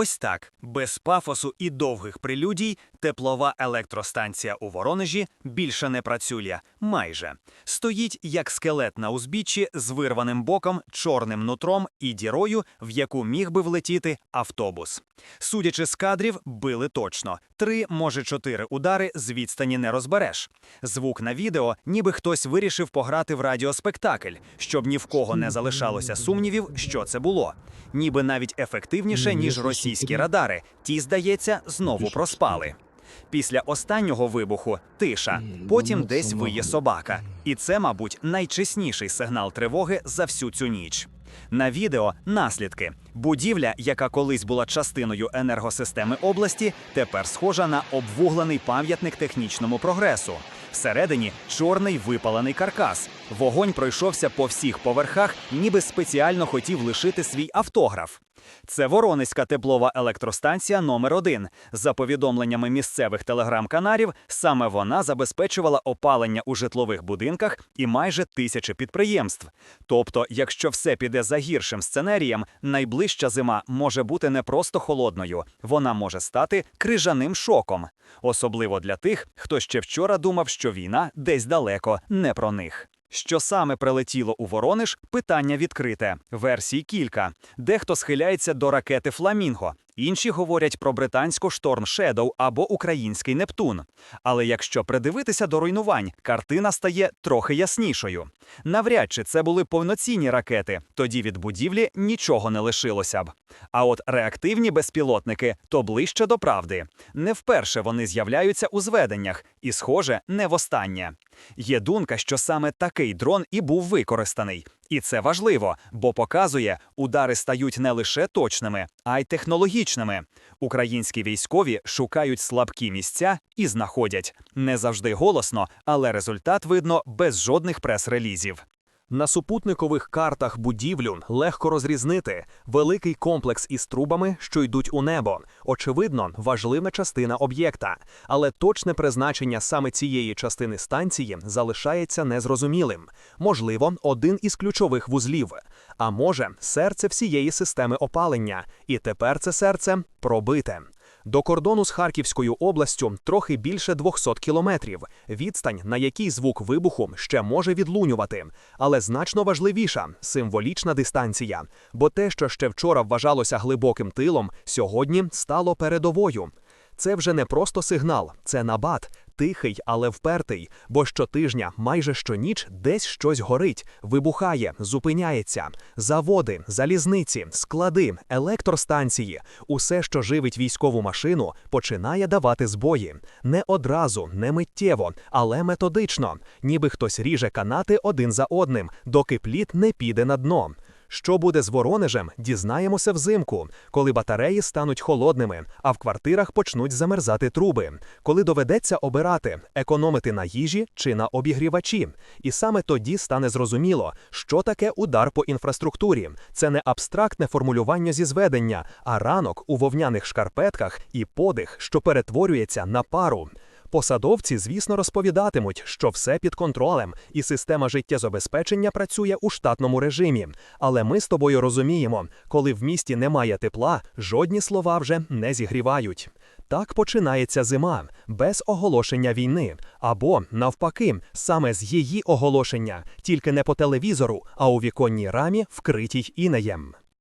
Ось так, без пафосу і довгих прелюдій, теплова електростанція у Воронежі більше не працює. Майже стоїть як скелет на узбіччі з вирваним боком, чорним нутром і дірою, в яку міг би влетіти автобус. Судячи з кадрів, били точно три, може чотири удари з відстані не розбереш. Звук на відео, ніби хтось вирішив пограти в радіоспектакль, щоб ні в кого не залишалося сумнівів, що це було. Ніби навіть ефективніше, ніж російські радари. Ті, здається, знову проспали. Після останнього вибуху тиша, потім десь виє собака. І це, мабуть, найчесніший сигнал тривоги за всю цю ніч. На відео наслідки. Будівля, яка колись була частиною енергосистеми області, тепер схожа на обвуглений пам'ятник технічному прогресу. Всередині чорний випалений каркас. Вогонь пройшовся по всіх поверхах, ніби спеціально хотів лишити свій автограф. Це Воронезька теплова електростанція номер 1 За повідомленнями місцевих телеграм-каналів, саме вона забезпечувала опалення у житлових будинках і майже тисячі підприємств. Тобто, якщо все піде за гіршим сценарієм, найближча зима може бути не просто холодною, вона може стати крижаним шоком, особливо для тих, хто ще вчора думав, що війна десь далеко не про них. Що саме прилетіло у Воронеж, питання відкрите. Версій кілька. Дехто схиляється до ракети Фламінго, інші говорять про британську Шторм Шедоу або український Нептун. Але якщо придивитися до руйнувань, картина стає трохи яснішою. Навряд чи це були повноцінні ракети, тоді від будівлі нічого не лишилося б. А от реактивні безпілотники то ближче до правди. Не вперше вони з'являються у зведеннях, і, схоже, не востаннє. Є думка, що саме такий дрон і був використаний. І це важливо, бо показує, удари стають не лише точними, а й технологічними. Українські військові шукають слабкі місця і знаходять не завжди голосно, але результат видно без жодних прес-релізів. На супутникових картах будівлю легко розрізнити великий комплекс із трубами, що йдуть у небо. Очевидно, важлива частина об'єкта, але точне призначення саме цієї частини станції залишається незрозумілим. Можливо, один із ключових вузлів, а може, серце всієї системи опалення, і тепер це серце пробите. До кордону з Харківською областю трохи більше 200 кілометрів, відстань, на якій звук вибуху ще може відлунювати, але значно важливіша символічна дистанція. Бо те, що ще вчора вважалося глибоким тилом, сьогодні стало передовою. Це вже не просто сигнал, це набат, тихий, але впертий. Бо щотижня, майже щоніч, десь щось горить, вибухає, зупиняється. Заводи, залізниці, склади, електростанції, усе, що живить військову машину, починає давати збої. Не одразу, не миттєво, але методично, ніби хтось ріже канати один за одним, доки плід не піде на дно. Що буде з Воронежем, дізнаємося взимку, коли батареї стануть холодними, а в квартирах почнуть замерзати труби, коли доведеться обирати, економити на їжі чи на обігрівачі. І саме тоді стане зрозуміло, що таке удар по інфраструктурі. Це не абстрактне формулювання зі зведення, а ранок у вовняних шкарпетках і подих, що перетворюється на пару. Посадовці, звісно, розповідатимуть, що все під контролем, і система життєзабезпечення працює у штатному режимі. Але ми з тобою розуміємо, коли в місті немає тепла, жодні слова вже не зігрівають. Так починається зима без оголошення війни, або навпаки, саме з її оголошення, тільки не по телевізору, а у віконній рамі, вкритій інеєм.